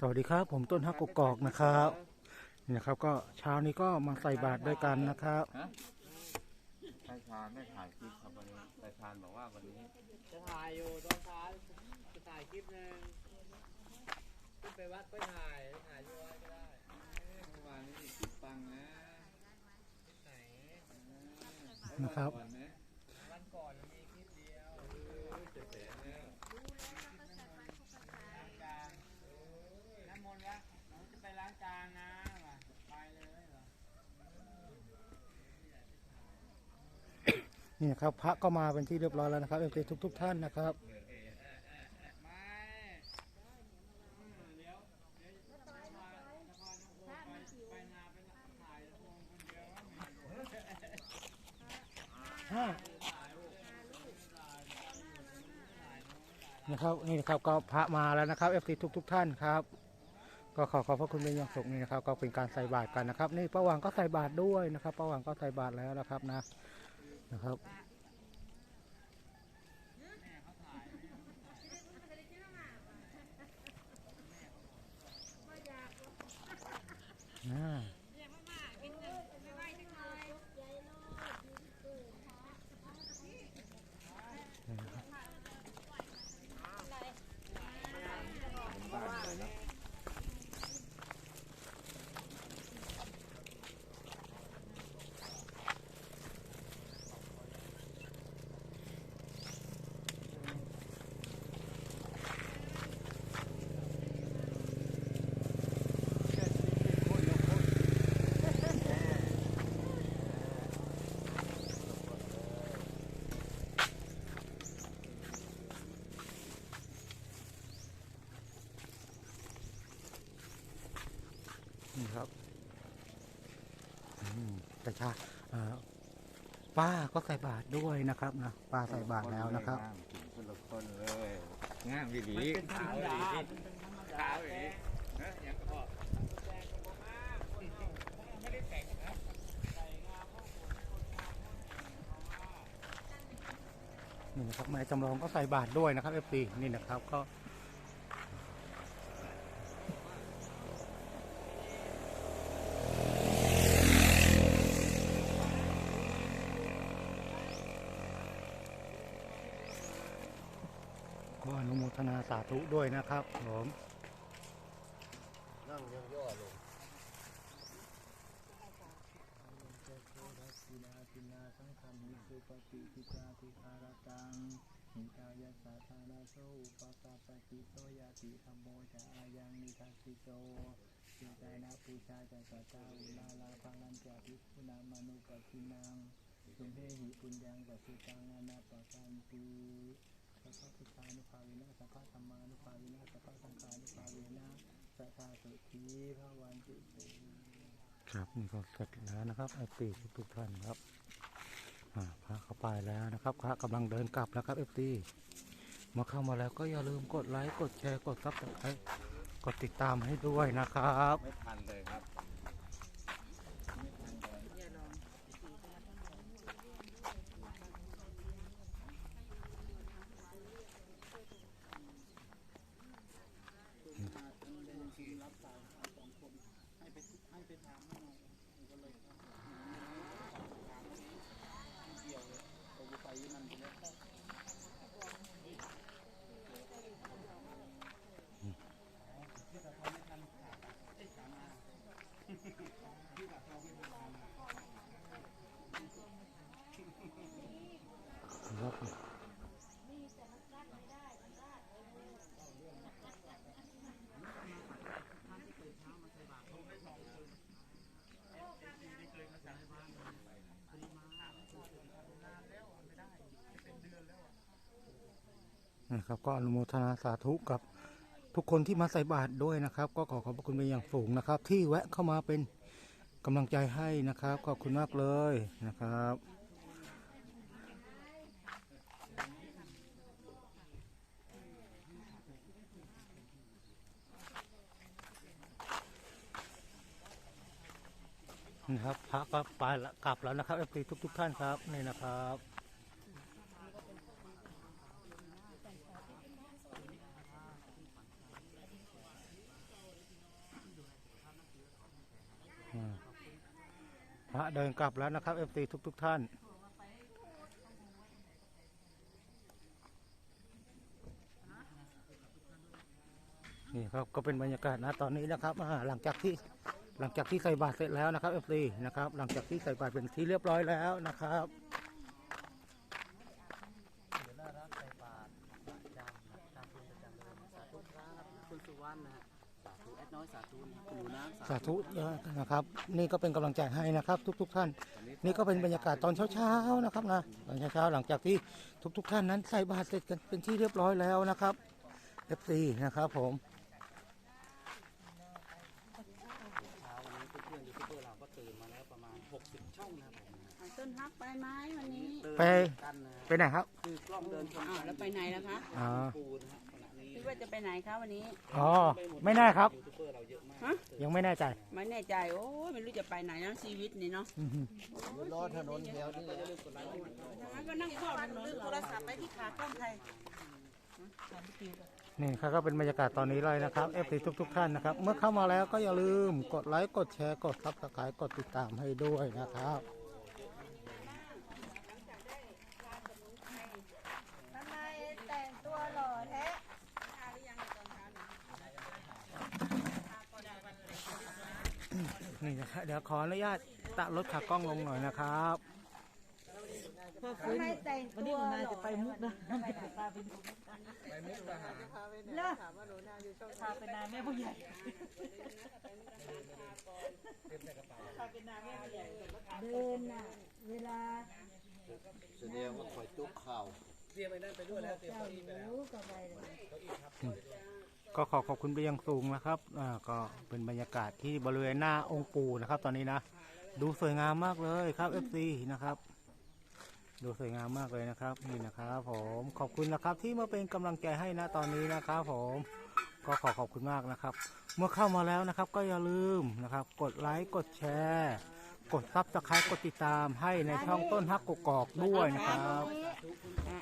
สวัสดีครับ ผมต้นฮักกกอกนะครับนี่นะครับ ก็เช้านี้ก็มาใส่บาตรด้วยกันนะครับฮะตาชาญไม่ถ่ายคลิปครับวันนี้ตาชาญบอกว่าวันนี้ จะถ่ายอยู่ตอนเช้าจะถ่ายคลิปหนึ่งขึ้นไปวัดก็ถ่ายถ่ายที่วัดก็ได้เมื่อวานนี้มีคลิปฟังนะไหนนะครับก่อนนะวันก่อนมีคลิปเดียวเจ็ดแสนแล้ว ล้างจานน้ำมนต์วะเราจางจานนะว่ะไปเลยว่ะนี่ครับพระก็มาเป็นที่เรียบร้อยแล้วนะครับเอฟซีทุกทุกๆท่านนะครับ ไม่อืมเดี๋ยวเดี๋ยวจะพานครน้องโอไปไปนาไปถ่ายน้องโอคนเดียวว่าไม่ห้านะครับนี่นะครับก็พระมาแล้วนะครับเอฟซีทุกทุกๆท่านครับ ก็ขอขอบพระคุณเป็นอย่างสูงนี่นะครับ ก็เป็นการใส่บาตรกันนะครับ นี่ป้าหวังก็ใส่บาตรด้วยนะครับป้าหวังก็ใส่บาตรแล้วนะครับนะนะครับอ่า นี่ครับอืมแต่ชาเอ่อป้าก็ใส่บาตรด้วยนะครับนะป้าใส่บาตรแล้วนะครับงามถึงคนละคนเลยงามวิลีมันเป็นธรรมดาขาวมันเป็นธรรมดาขาววิลีเฮ้ยยังก็พอแดงกับผมมากคนเอาไม่ได้แต่งนะใส่งามข้าวโพดคนงามข้าวโพดเอามานี่นะครับแม่จำลองก็ใส่บาตรด้วยนะครับเอฟซีนี่นะครับก็ก็อนุโม ทนาสาธุด้วยนะครับผมนั่งย่อๆลงสินาสินาสังฆามิสุปฏิปิจาติคารตังหิตายสาธานาโซอุปกาปติโสยาติธรรมโมจะอายังนิทัสสิโตสิตานาปูชาจัสตาอุลาลาภังันจาภิกขุนามานุปทินังสุเมหิปุญญังปัสสิตังอนาปกันติ สัพพะพุทธานุภาเวนะสัพพะธรรมานุภาเวนะสัพพะสังฆานุภาเวนะสัทธาสุขีพระวันติเตครับนี่ก็เสร็จแล้วนะครับเอฟซีทุกๆท่านครับพระเข้าไปแล้วนะครับพระกำลังเดินกลับแล้วครับเอฟซีมาเข้ามาแล้วก็อย่าลืมกดไลค์กดแชร์กดซับสไครต์กดติดตามให้ด้วยนะครับ ไม่ทันเลยครับ นะครับก็อนุโมทนาสาธุกับทุกคนที่มาใส่บาตรด้วยนะครับ ก็ขอขอบพระคุณเป็นอย่างสูงนะครับ ที่แวะเข้ามาเป็นกำลังใจให้นะครับขอบคุณมากเลยนะครับนี่ครับพระก็ไปละกลับแล้วนะครับเอฟซีทุก ๆ ท่านครับนี่นะครับ ระเดินกลับแล้วนะครับเอฟซีทุกทุก ๆ ท่านนี่ครับก็เป็นบรรยากาศนะตอนนี้นะครับหลังจากที่หลังจากที่ใส่บาตรเสร็จแล้วนะครับเอฟซีนะครับหลังจากที่ใส่บาตรเป็นที่เรียบร้อยแล้วนะครับ เดี๋ยวน่ารักใส่บาตรประจำนะตามเป็นประจำเลยนะสาธุครับคุณสุวรรณนะฮะสาธุแอด น้อยสาธุนะคุณหนูน้ำสาธุนะครับ นี่ก็เป็นกำลังใจให้นะครับ ทุก ๆ ท่าน นี่ก็เป็นบรรยากาศตอนเช้าๆนะครับนะตอนเช้าๆหลังจากที่ทุก ๆ ท่านนั้นใส่บาตรเสร็จกันเป็นที่เรียบร้อยแล้วนะครับเอฟซีนะครับผมเช้าวันนี้เพื่อนๆยูทูบเบอร์เราก็ตื่นมาแล้วประมาณ60ช่องนะครับผมนะเอาต้นฮักไปไหมวันนี้ตื่นไปกันนะฮะไปไหนครับ คือกล้องเดินชมอ้าวแล้วไปไหนล่ะคะอ๋อ คิดว่าจะไปไหนคะวันนี้ อ๋อ ไม่แน่ครับยูทูบเบอร์เราเยอะมากฮะยังไม่แน่ใจ ไม่แน่ใจ โอ้ยไม่รู้จะไปไหนนะชีวิตนี่เนาะอือฮึรอถนนแถวนี้งั้นก็นั่งเฝ้าถนนโทรศัพท์ไปที่ขากล้องไทยนี่ครับก็เป็นบรรยากาศตอนนี้เลยนะครับเอฟซีทุก ๆ ท่านนะครับ เมื่อเข้ามาแล้วก็อย่าลืมกดไลค์กดแชร์กดซับสไครต์กดติดตามให้ด้วยนะครับ ทำไมแต่งตัวหล่อแท้ นี่นะครับ เดี๋ยวขออนุญาตตะรถขากล้องลงหน่อยนะครับทำไมแต่งตัวหล่อจะไปมุกนะเลิกพาไปนาแม่ผู้ใหญ่เดินน่ะเวลาแสดงว่าคอยจุกข่าวเตรียมไปนั่นไปด้วยแล้วเตรียมเจ้าเก้าอี้ไปแล้วรู้กับไปเลย ก็ขอขอบคุณไปยังสูงนะครับอ่าก็เป็นบรรยากาศที่บริเวณหน้าองค์ปู่นะครับ ตอนนี้นะ ดูสวยงามมากเลยครับ FC นะครับ ดูสวยงามมากเลยนะครับนี่นะครับผมขอบคุณนะครับที่มาเป็นกำลังใจให้นะตอนนี้นะครับผมก็ขอขอบคุณมากนะครับ เมื่อเข้ามาแล้วนะครับ ก็อย่าลืมนะครับ กดไลค์กดแชร์กดซับสไครต์กดติดตามให้ในช่องต้นฮักกกอกด้วยนะครับ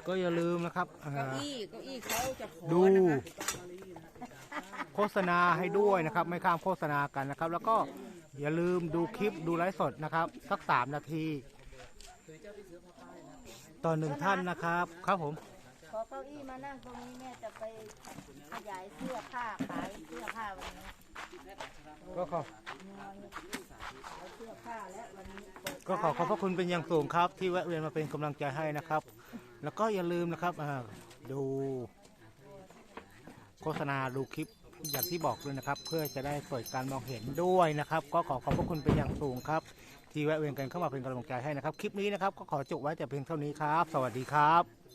ก็อย่าลืมนะครับอ่า เก้าอี้เก้าอี้เขาจะขอดู นะคะโฆษณาให้ด้วยนะครับ ไม่ข้ามโฆษณากันนะครับ แล้วก็อย่าลืมดูคลิปดูไลฟ์สดนะครับ สักสามนาทีต่อหนึ่งท่านนะครับ ครับผมขอเก้าอี้มานั่งตรงนี้แม่จะไปขยายเสื้อผ้าขายเสื้อผ้าวันนี้ก็ขอขายเสื้อผ้าแล้ววันนี้เปิดก็ขอขอบพระคุณเป็นอย่างสูงครับ ที่แวะเวียนมาเป็นกำลังใจให้นะครับ แล้วก็อย่าลืมนะครับดูโฆษณาดูคลิปอย่างที่บอกเลยนะครับ เพื่อจะได้เปิดการมองเห็นด้วยนะครับ ก็ขอขอบพระคุณเป็นอย่างสูงครับ ที่แวะเวียนกันเข้ามาเป็นกำลังใจให้นะครับ คลิปนี้นะครับ ก็ขอจบไว้แต่เพียงเท่านี้ครับ สวัสดีครับ